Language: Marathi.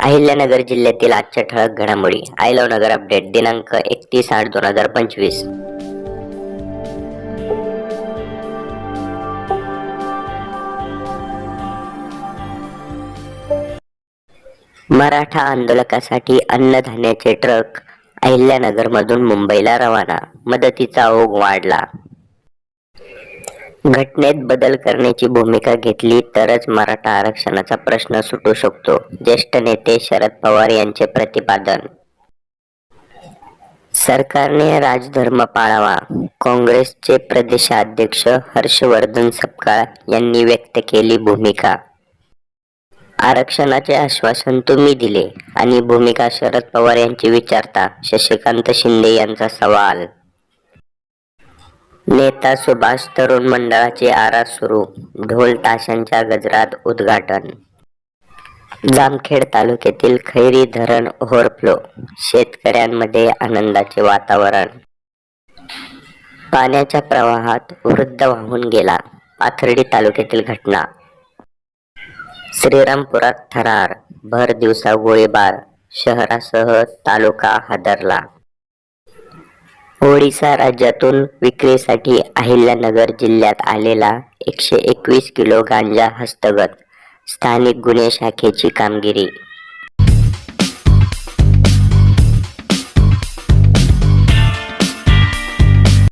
अहिल्यानगर जिल्ह्यातील आजच्या ठळक घडामोडी. आय लव्ह नगर अपडेट दिनांक एकतीस आठ दोन हजार पंचवीस. मराठा आंदोलकासाठी अन्नधान्याचे ट्रक अहिल्यानगरमधून मुंबईला रवाना. मदतीचा ओघ वाढला. घटनेत बदल करण्याची भूमिका घेतली तरच मराठा आरक्षणाचा प्रश्न सुटू शकतो. ज्येष्ठ नेते शरद पवार यांचे प्रतिपादन. सरकारने राजधर्म पाळावा. काँग्रेसचे प्रदेशाध्यक्ष हर्षवर्धन सपकाळ यांनी व्यक्त केली भूमिका. आरक्षणाचे आश्वासन तुम्ही दिले आणि भूमिका शरद पवार यांची विचारता शशिकांत शिंदे यांचा सवाल. नेता सुभाष तरुण मंडळाचे आरास सुरू ढोल ताशांच्या गजरात उद्घाटन. जामखेड तालुक्यातील खैरी धरण ओव्हरफ्लो शेतकऱ्यांमध्ये आनंदाचे वातावरण. पाण्याच्या प्रवाहात वृद्ध वाहून गेला पाथर्डी तालुक्यातील घटना. श्रीरामपुरात थरार भर दिवसा गोळीबार शहरासह तालुका हादरला. ओडिसा राज्यातून विक्रीसाठी अहिल्यानगर जिल्ह्यात आलेला एकशे एकवीस किलो गांजा हस्तगत स्थानिक गुन्हे शाखेची कामगिरी.